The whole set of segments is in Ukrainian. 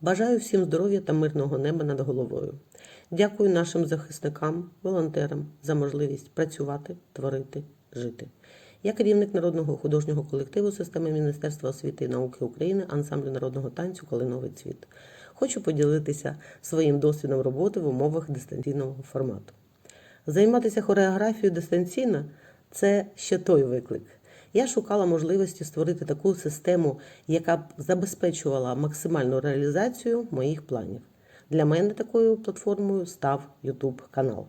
Бажаю всім здоров'я та мирного неба над головою. Дякую нашим захисникам, волонтерам за можливість працювати, творити, жити. Я керівник народного художнього колективу системи Міністерства освіти і науки України ансамблю народного танцю Калиновий цвіт. Хочу поділитися своїм досвідом роботи в умовах дистанційного формату. Займатися хореографією дистанційно це ще той виклик. Я шукала можливості створити таку систему, яка б забезпечувала максимальну реалізацію моїх планів. Для мене такою платформою став YouTube канал.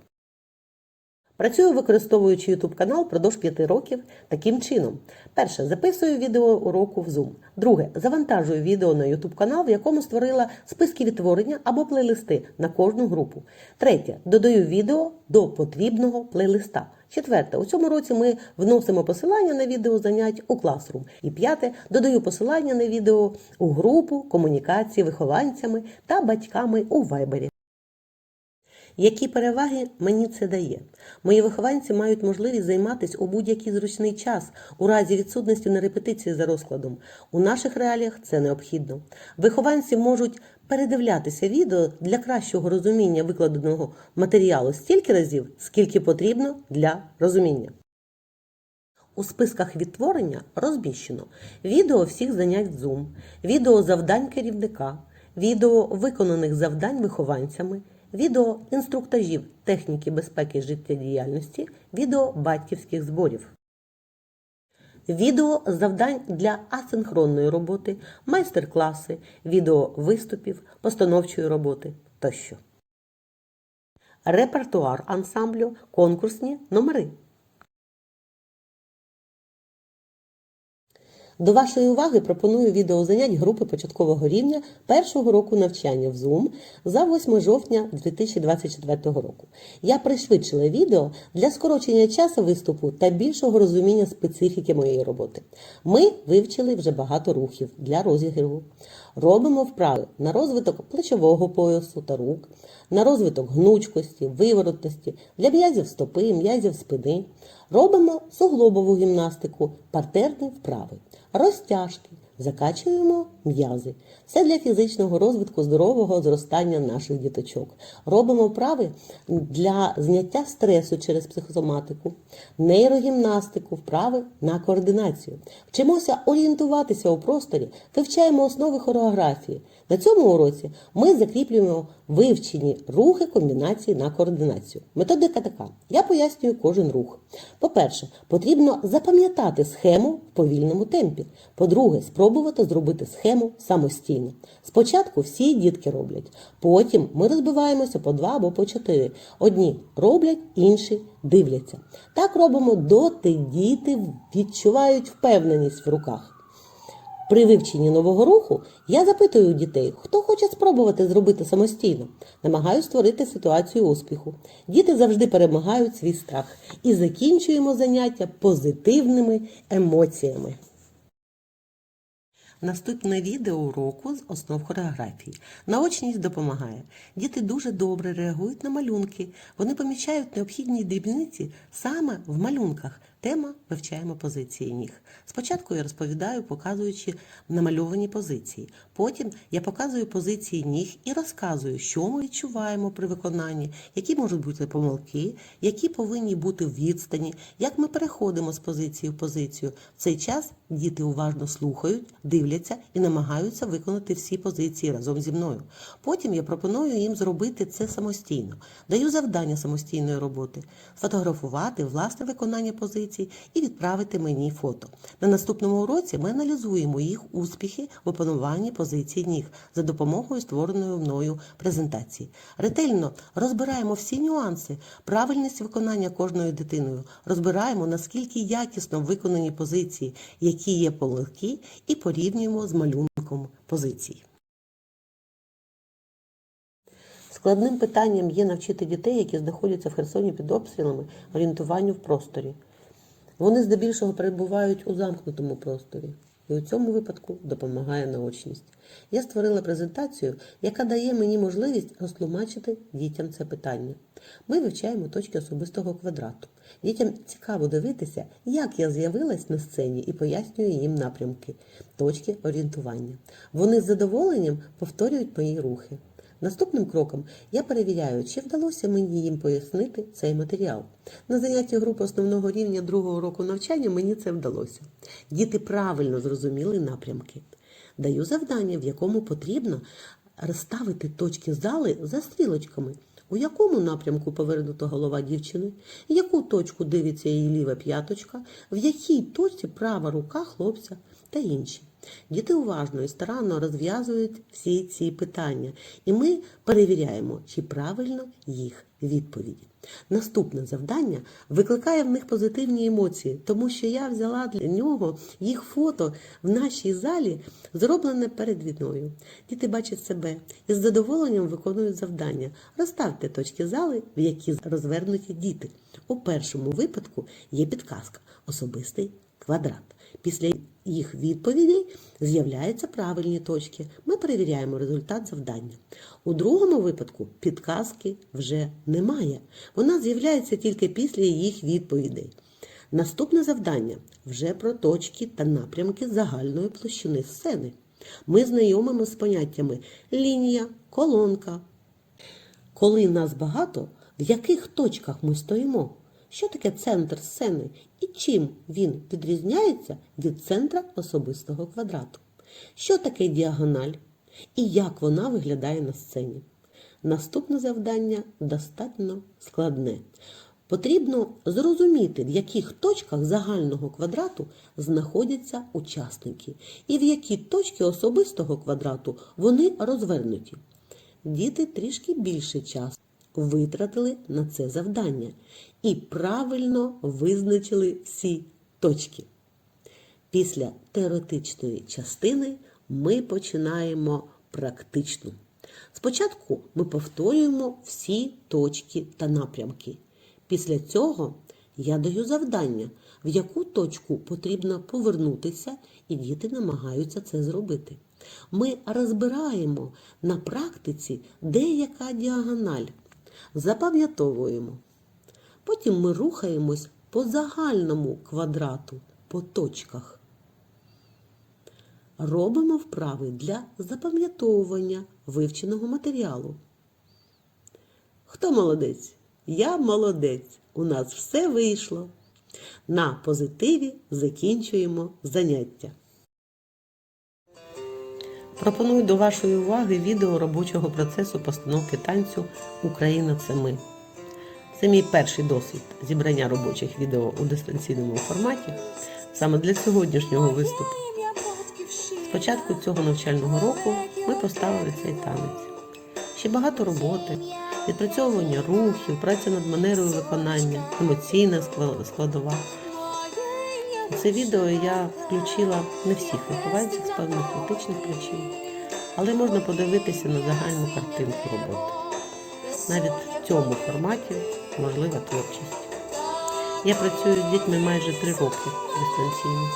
Працюю, використовуючи YouTube канал впродовж 5 років таким чином. Перше, записую відео уроку в Zoom. Друге, завантажую відео на YouTube канал, в якому створила списки відтворення або плейлисти на кожну групу. Третє, додаю відео до потрібного плейлиста. Четверте, у цьому році ми вносимо посилання на відео занять у Classroom. І п'яте, додаю посилання на відео у групу комунікації вихованцями та батьками у Viber. Які переваги мені це дає? Мої вихованці мають можливість займатися у будь-який зручний час, у разі відсутності на репетиції за розкладом. У наших реаліях це необхідно. Вихованці можуть передивлятися відео для кращого розуміння викладеного матеріалу стільки разів, скільки потрібно для розуміння. У списках відтворення розміщено відео всіх занять Zoom, відео завдань керівника, відео виконаних завдань вихованцями, відео інструктажів техніки безпеки життєдіяльності, відео батьківських зборів. Відео завдань для асинхронної роботи, майстер-класи, відео виступів, постановчої роботи тощо. Репертуар ансамблю, конкурсні номери. До вашої уваги пропоную відеозанять групи початкового рівня першого року навчання в Zoom за 8 жовтня 2024 року. Я пришвидшила відео для скорочення часу виступу та більшого розуміння специфіки моєї роботи. Ми вивчили вже багато рухів для розігріву. Робимо вправи на розвиток плечового поясу та рук, на розвиток гнучкості, виворотності, для м'язів стопи, м'язів спини. Робимо суглобову гімнастику, партерні вправи, розтяжки, закачуємо м'язи. Все для фізичного розвитку здорового зростання наших діточок. Робимо вправи для зняття стресу через психосоматику, нейрогімнастику, вправи на координацію. Вчимося орієнтуватися у просторі, вивчаємо основи хореографії. На цьому уроці ми закріплюємо вивчені рухи комбінації на координацію. Методика така. Я пояснюю кожен рух. По-перше, потрібно запам'ятати схему в повільному темпі. По-друге, спробувати зробити схему самостійно. Спочатку всі дітки роблять, потім ми розбиваємося по два або по чотири. Одні роблять, інші дивляться. Так робимо доти діти відчувають впевненість в руках. При вивченні нового руху я запитую у дітей, хто хоче спробувати зробити самостійно. Намагаюся створити ситуацію успіху. Діти завжди перемагають свій страх і закінчуємо заняття позитивними емоціями. Наступне відео уроку з основ хореографії. Наочність допомагає. Діти дуже добре реагують на малюнки. Вони помічають необхідні дрібниці саме в малюнках. Тема вивчаємо позиції ніг. Спочатку я розповідаю, показуючи намальовані позиції. Потім я показую позиції ніг і розказую, що ми відчуваємо при виконанні, які можуть бути помилки, які повинні бути відстані, як ми переходимо з позиції в позицію. В цей час діти уважно слухають, дивляться і намагаються виконати всі позиції разом зі мною. Потім я пропоную їм зробити це самостійно. Даю завдання самостійної роботи, сфотографувати власне виконання позицій і відправити мені фото. На наступному уроці ми аналізуємо їх успіхи в опануванні позицій ніг за допомогою створеної мною презентації. Ретельно розбираємо всі нюанси, правильність виконання кожною дитиною, розбираємо наскільки якісно виконані позиції, які є полегкі, і порівнюємо з малюнком позицій. Складним питанням є навчити дітей, які знаходяться в Херсоні під обстрілами, орієнтуванню в просторі. Вони здебільшого перебувають у замкнутому просторі. І у цьому випадку допомагає наочність. Я створила презентацію, яка дає мені можливість розтлумачити дітям це питання. Ми вивчаємо точки особистого квадрату. Дітям цікаво дивитися, як я з'явилась на сцені і пояснюю їм напрямки, точки орієнтування. Вони з задоволенням повторюють мої рухи. Наступним кроком я перевіряю, чи вдалося мені їм пояснити цей матеріал. На занятті групи основного рівня другого року навчання мені це вдалося. Діти правильно зрозуміли напрямки. Даю завдання, в якому потрібно розставити точки зали за стрілочками. У якому напрямку повернута голова дівчини, яку точку дивиться її ліва п'яточка, в якій точці права рука хлопця та інші. Діти уважно і старанно розв'язують всі ці питання, і ми перевіряємо, чи правильно їх відповіді. Наступне завдання викликає в них позитивні емоції, тому що я взяла для нього їх фото в нашій залі, зроблене перед війною. Діти бачать себе і з задоволенням виконують завдання. Розставте точки зали, в які розвернуті діти. У першому випадку є підказка особистий квадрат. Після їх відповідей з'являються правильні точки. Ми перевіряємо результат завдання. У другому випадку підказки вже немає. Вона з'являється тільки після їх відповідей. Наступне завдання вже про точки та напрямки загальної площини сцени. Ми знайомимо з поняттями лінія, колонка. Коли нас багато, в яких точках ми стоїмо? Що таке центр сцени і чим він відрізняється від центра особистого квадрату? Що таке діагональ і як вона виглядає на сцені? Наступне завдання достатньо складне. Потрібно зрозуміти, в яких точках загального квадрату знаходяться учасники, і в які точки особистого квадрату вони розвернуті. Діти трішки більше часу витратили на це завдання і правильно визначили всі точки. Після теоретичної частини ми починаємо практичну. Спочатку ми повторюємо всі точки та напрямки. Після цього я даю завдання, в яку точку потрібно повернутися, і діти намагаються це зробити. Ми розбираємо на практиці, де яка діагональ, запам'ятовуємо. Потім ми рухаємось по загальному квадрату, по точках. Робимо вправи для запам'ятовування вивченого матеріалу. Хто молодець? Я молодець. У нас все вийшло. На позитиві закінчуємо заняття. Пропоную до вашої уваги відео робочого процесу постановки танцю Україна це ми. Це мій перший досвід зібрання робочих відео у дистанційному форматі саме для сьогоднішнього виступу. З початку цього навчального року ми поставили цей танець. Ще багато роботи, відпрацьовування рухів, праця над манерою виконання, емоційна скла- складова. Це відео я включила не всіх вихованців з певних етичних причин, але можна подивитися на загальну картинку роботи. Навіть в цьому форматі можлива творчість. Я працюю з дітьми майже три роки дистанційно.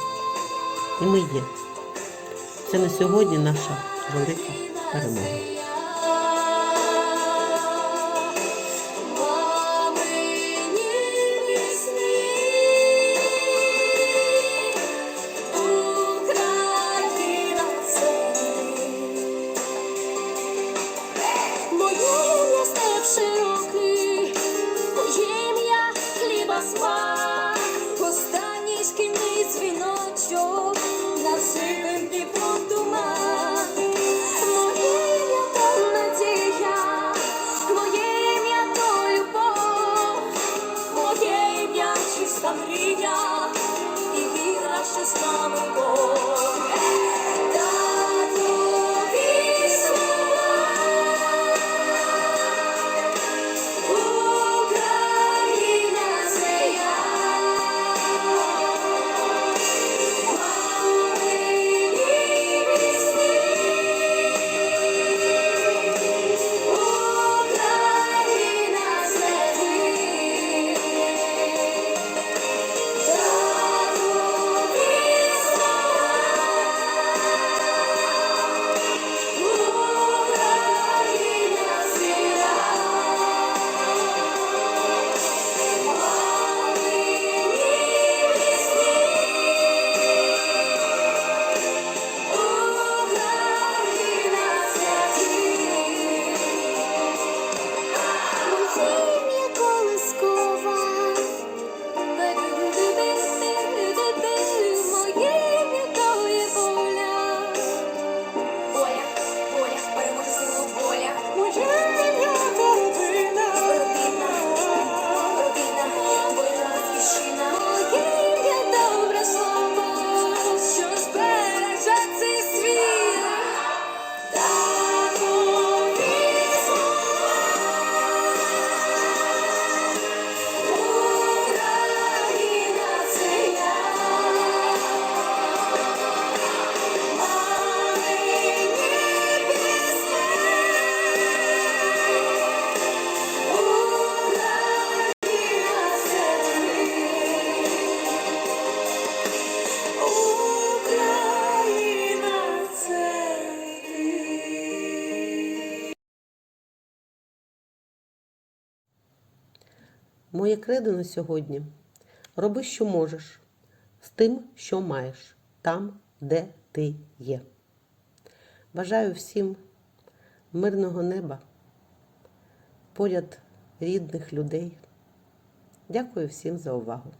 І ми є. Це на сьогодні наша велика перемога. hiç inanç yok. Nasibim ki kurtulmaz Моє кредо на сьогодні роби, що можеш, з тим, що маєш, там, де ти є. Бажаю всім мирного неба, поряд рідних людей. Дякую всім за увагу.